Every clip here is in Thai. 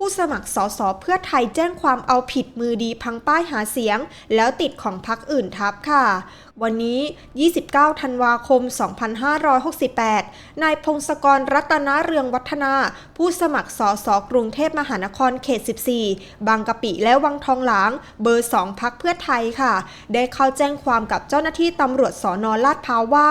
ผู้สมัครสสเพื่อไทยแจ้งความเอาผิดมือดีพังป้ายหาเสียง แล้วติดของพรรคอื่นทับค่ะ วันนี้ 29 ธันวาคม 2568 นายพงศกรรัตนเรืองวัฒนา ผู้สมัครสสกรุงเทพมหานครเขต 14 บางกะปิและวังทองหลาง เบอร์ 2 พักเพื่อไทยค่ะ ได้เข้าแจ้งความกับเจ้าหน้าที่ตำรวจสอนอลาดพร้าวว่า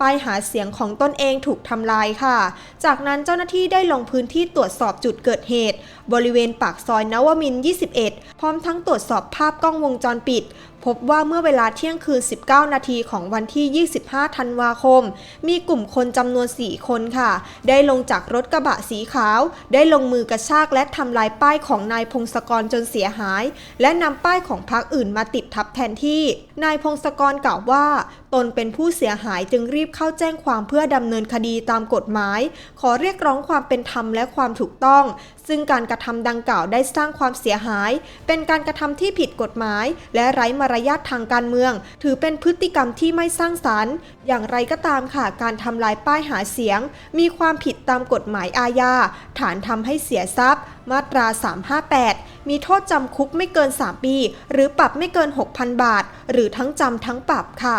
ป้ายหาเสียงของตนเองถูกทำลายค่ะ จากนั้นเจ้าหน้าที่ได้ลงพื้นที่ตรวจสอบจุดเกิดเหตุ บริเวณปากซอยนวมิน 21 พร้อมทั้งตรวจสอบภาพกล้องวงจรปิด พบว่าเมื่อเวลาเที่ยงคืน 19 นาทีของวันที่ 25 ธันวาคม มีกลุ่มคนจำนวน 4 คนค่ะ ได้ลงจากรถกระบะสีขาว ได้ลงมือกระชากและทำลายป้ายของนายพงศกรจนเสียหาย และนำป้ายของพรรคอื่นมาติดทับแทนที่ นายพงศกรกล่าวว่า ตนเป็นผู้เสียหายจึงรีบเข้าแจ้งความเพื่อดำเนินคดีตามกฎหมาย ขอเรียกร้องความเป็นธรรมและความถูกต้อง ซึ่งการกระทำดังกล่าวได้สร้างความเสียหาย เป็นการกระทำที่ผิดกฎหมาย และไร้มารยาททางการเมือง ถือเป็นพฤติกรรมที่ไม่สร้างสรรค์ อย่างไรก็ตามค่ะ การทำลายป้ายหาเสียง มีความผิดตามกฎหมายอาญาฐานทำให้เสียทรัพย์ มาตรา 358มีโทษจำคุกไม่เกิน 3 ปี หรือปรับไม่เกิน 6,000 บาท หรือทั้งจำทั้งปรับค่ะ